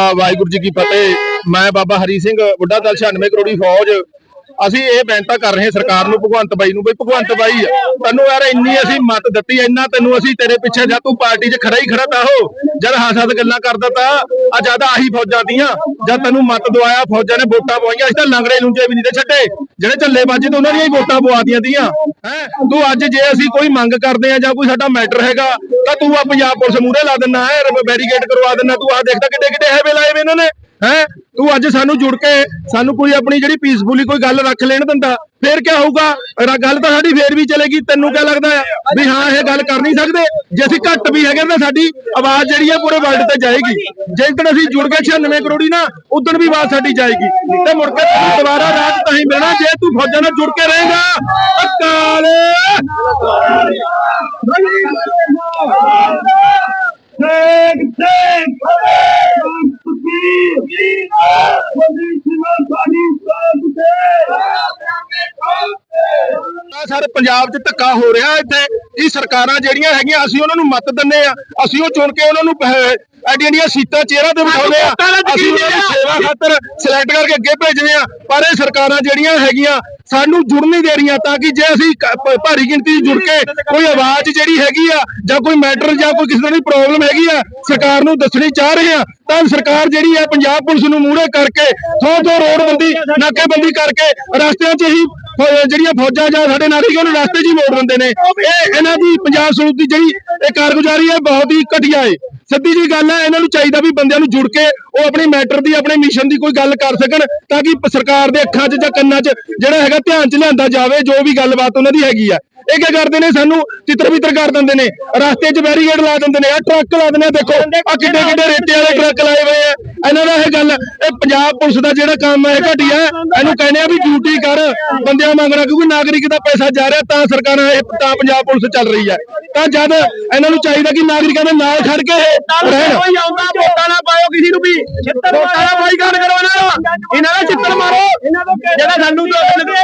ਵਾਹਿਗੁਰੂ ਜੀ ਕੀ ਫਤਿਹ। ਮੈਂ ਬਾਬਾ ਹਰੀ ਸਿੰਘ ਬੁੱਢਾ ਦਲ 96 ਕਰੋੜੀ ਫੌਜ। ਅਸੀਂ ਇਹ ਬੇਨਤੀ ਕਰ ਰਹੇ ਸਰਕਾਰ ਨੂੰ, ਭਗਵੰਤ ਬਾਈ ਨੂੰ ਬਈ ਭਗਵੰਤ ਬਾਈ, ਤੈਨੂੰ ਯਾਰ ਇੰਨੀ ਅਸੀਂ ਮਤ ਦਿੱਤੀ, ਇੰਨਾ ਤੈਨੂੰ ਅਸੀਂ ਤੇਰੇ ਪਿੱਛੇ ਜਾਂ, ਤੂੰ ਪਾਰਟੀ 'ਚ ਖੜਾ ਹੀ ਖੜਾ ਤਾ ਹੋ। ਜਦ ਹੱਸ ਹੱਸ ਗੱਲਾਂ ਕਰਦਾ ਤਾ, ਆ ਜਦ ਆਹੀ ਫੌਜਾਂ ਦੀਆਂ, ਜਦ ਤੈਨੂੰ ਮਤ ਦਵਾਇਆ, ਫੌਜਾਂ ਨੇ ਵੋਟਾਂ ਪਵਾਈਆਂ, ਅਸੀਂ ਤਾਂ ਲੰਗੜੇ ਲੁੰਜੇ ਵੀ ਨਹੀਂ ਤੇ ਛੱਡੇ। ਜਿਹੜੇ ਝੱਲੇ ਬਾਜੀ ਤੇ ਉਹਨਾਂ ਦੀਆਂ ਹੀ ਵੋਟਾਂ ਪਵਾਤੀਆਂ ਦੀਆਂ ਹੈ? ਤੂੰ ਅੱਜ ਜੇ ਅਸੀਂ ਕੋਈ ਮੰਗ ਕਰਦੇ ਆ ਜਾਂ ਕੋਈ ਸਾਡਾ ਮੈਟਰ ਹੈਗਾ, ਤਾਂ ਤੂੰ ਆ ਪੰਜਾਬ ਪੁਲਿਸ ਮੂਹਰੇ ਲਾ ਦਿੰਨਾ ਹੈ ਬੈਰੀਕੇਡ ਕਰਵਾ ਦਿੰਨਾ ਤੂੰ ਆ ਦੇਖਦਾ ਕਿੱਡੇ ਕਿੱਡੇ ਹੈਵੇ ਲਾਏ ਵੇ ਇਹਨਾਂ ਨੇ। ਹੈ? ਤੂੰ ਅੱਜ ਸਾਨੂੰ ਜੁੜ ਕੇ ਸਾਨੂੰ ਕੋਈ ਆਪਣੀ ਜਿਹੜੀ ਪੀਸਫੁਲੀ ਕੋਈ ਗੱਲ ਰੱਖ ਲੈਣ ਦਿੰਦਾ, ਫੇਰ ਕੀ ਹੋਊਗਾ? ਗੱਲ ਤਾਂ ਸਾਡੀ ਫੇਰ ਵੀ ਚੱਲੇਗੀ, ਤੈਨੂੰ ਕੀ ਲੱਗਦਾ ਵੀ ਹਾਂ, ਇਹ ਗੱਲ ਕਰ ਨਹੀਂ ਸਕਦੇ? ਜੇ ਅਸੀਂ ਘੱਟ ਵੀ ਹੈਗੇ ਤਾਂ ਸਾਡੀ ਆਵਾਜ਼ ਜਿਹੜੀ ਹੈ ਪੂਰੇ ਵਰਲਡ ਤੇ ਜਾਏਗੀ। ਜਿੱਦਣ ਅਸੀਂ ਜੁੜ ਕੇ 96 ਕਰੋੜੀ ਨਾ ਉਦੋਂ ਵੀ ਆਵਾਜ਼ ਸਾਡੀ ਜਾਏਗੀ। ਤੇ ਮੁੜ ਕੇ ਤੈਨੂੰ ਦੁਬਾਰਾ ਰਾਜ ਤਾਂ ਹੀ ਮਿਲਣਾ, ਜੇ ਤੂੰ ਫੌਜਾਂ ਨਾਲ ਜੁੜ ਕੇ ਰਹੇਗਾ। ਅਕਾਲ! ਸਾਰੇ ਪੰਜਾਬ 'ਚ ਧੱਕਾ ਹੋ ਰਿਹਾ ਇੱਥੇ। ਇਹ ਸਰਕਾਰਾਂ ਜਿਹੜੀਆਂ ਹੈਗੀਆਂ ਅਸੀਂ ਉਹਨਾਂ ਨੂੰ ਮਤ ਦਿੰਨੇ ਆ ਅਸੀਂ ਉਹ ਚੁਣ ਕੇ ਉਹਨਾਂ ਨੂੰ ਐਡੀਆਂ ਐਡੀਆਂ ਸੀਟਾਂ ਚਿਹਰਾ ਤੇ ਬਿਠਾਉਂਦੇ ਆ ਅਸੀਂ ਉਹਨਾਂ ਦੀ ਸੇਵਾ ਖਾਤਰ ਸਿਲੈਕਟ ਕਰਕੇ ਅੱਗੇ ਭੇਜਦੇ ਆ ਪਰ ਇਹ ਸਰਕਾਰਾਂ ਜਿਹੜੀਆਂ ਹੈਗੀਆਂ ਸਾਨੂੰ ਜੁੜ ਨਹੀਂ ਦੇ ਰਹੀਆਂ ਤਾਂ ਕਿ ਜੇ ਅਸੀਂ ਭਾਰੀ ਗਿਣਤੀ 'ਚ ਜੁੜ ਕੇ ਕੋਈ ਆਵਾਜ਼ ਜਿਹੜੀ ਹੈਗੀ ਆ ਜਾਂ ਕੋਈ ਮੈਟਰ ਜਾਂ ਕੋਈ ਕਿਸੇ ਦੀ ਪ੍ਰੋਬਲਮ ਹੈਗੀ ਆ, ਸਰਕਾਰ ਨੂੰ ਦੱਸਣੀ ਚਾਹ ਰਹੇ ਆ, ਤਾਂ ਸਰਕਾਰ ਜਿਹੜੀ ਹੈ ਪੰਜਾਬ ਪੁਲਿਸ ਨੂੰ ਮੂਹਰੇ ਕਰਕੇ ਥੋਂ ਥੋਂ ਰੋਡਬੰਦੀ, ਨਾਕੇਬੰਦੀ ਕਰਕੇ ਰਸਤਿਆਂ 'ਚ ਹੀ ਜਿਹੜੀਆਂ ਫੌਜਾਂ ਜਾਂ ਸਾਡੇ ਨਾਗਰਿਕ ਉਹਨੂੰ ਰਸਤੇ 'ਚ ਹੀ ਮੋੜ ਦਿੰਦੇ ਨੇ। ਇਹ ਇਹਨਾਂ ਦੀ ਪੰਜਾਬ ਸਰੂਪ ਦੀ ਜਿਹੜੀ ਇਹ ਕਾਰਗੁਜ਼ਾਰੀ ਹੈ ਬਹੁਤ ਹੀ ਘਟੀਆ ਹੈ ਸਿੱਧੀ ਜੀ ਗੱਲ ਹੈ, ਇਹਨਾਂ ਨੂੰ ਚਾਹੀਦਾ ਵੀ ਬੰਦਿਆਂ ਨੂੰ ਜੁੜ ਕੇ ਉਹ ਆਪਣੀ ਮੈਟਰ ਦੀ, ਆਪਣੇ ਮਿਸ਼ਨ ਦੀ ਕੋਈ ਗੱਲ ਕਰ ਸਕਣ ਤਾਂ ਕਿ ਸਰਕਾਰ ਦੇ ਅੱਖਾਂ 'ਚ ਜਾਂ ਕੰਨਾਂ 'ਚ ਜਿਹੜਾ ਹੈਗਾ ਧਿਆਨ 'ਚ ਲਿਆਂਦਾ ਜਾਵੇ, ਜੋ ਵੀ ਗੱਲਬਾਤ ਉਹਨਾਂ ਦੀ ਹੈਗੀ ਆ। ਇਹ ਕੀ ਕਰਦੇ ਨੇ ਸਾਨੂੰ ਤਿੱਤਰ ਬਿੱਤਰ ਕਰ ਦਿੰਦੇ ਨੇ, ਰਸਤੇ 'ਚ ਬੈਰੀਕੇਡ ਲਾ ਦਿੰਦੇ ਨੇ ਆ ਟਰੱਕ ਲਾ ਦਿੰਦੇ ਆ, ਦੇਖੋ ਆ ਕਿੱਡੇ ਕਿੱਡੇ ਰੇਤੇ ਵਾਲੇ ਟਰੱਕ ਲਾਏ ਹੋਏ ਆ। ਇਹਨਾਂ ਦਾ ਇਹ ਗੱਲ ਪੰਜਾਬ ਪੁਲਿਸ ਦਾ ਜਿਹੜਾ ਕੰਮ ਹੈ ਇਹ ਘਟੀਆ ਹੈ। ਇਹਨੂੰ ਕਹਿੰਦੇ ਆ ਵੀ ਡਿਊਟੀ ਕਰ ਬੰਦਿਆਂ ਮੰਗਣਾ ਕਿਉਂਕਿ ਨਾਗਰਿਕ ਦਾ ਪੈਸਾ ਜਾ ਰਿਹਾ ਤਾਂ ਸਰਕਾਰਾਂ ਇਹ ਤਾਂ ਪੰਜਾਬ ਪੁਲਿਸ ਚੱਲ ਰਹੀ ਹੈ। ਤਾਂ ਜਦ ਇਹਨਾਂ ਨੂੰ ਚਾਹੀਦਾ ਕਿ ਨਾਗਰਿਕਾਂ ਦੇ ਨਾਲ ਖੜ ਕੇ ਇਹ ਰਹਿਣ। ਕੋਈ ਆਉਂਦਾ ਵੋਟਾਂ ਨਾ ਪਾਇਓ ਕਿਸੇ ਨੂੰ ਵੀ। ਵੋਟਾਂ ਦਾ ਬਾਈਕਾਟ ਕਰੋ ਇਹਨਾਂ ਦਾ ਇਹਨਾਂ ਦਾ ਚਿੱਤਰ ਮਾਰੋ। ਜਿਹੜਾ ਸਾਨੂੰ ਦੋ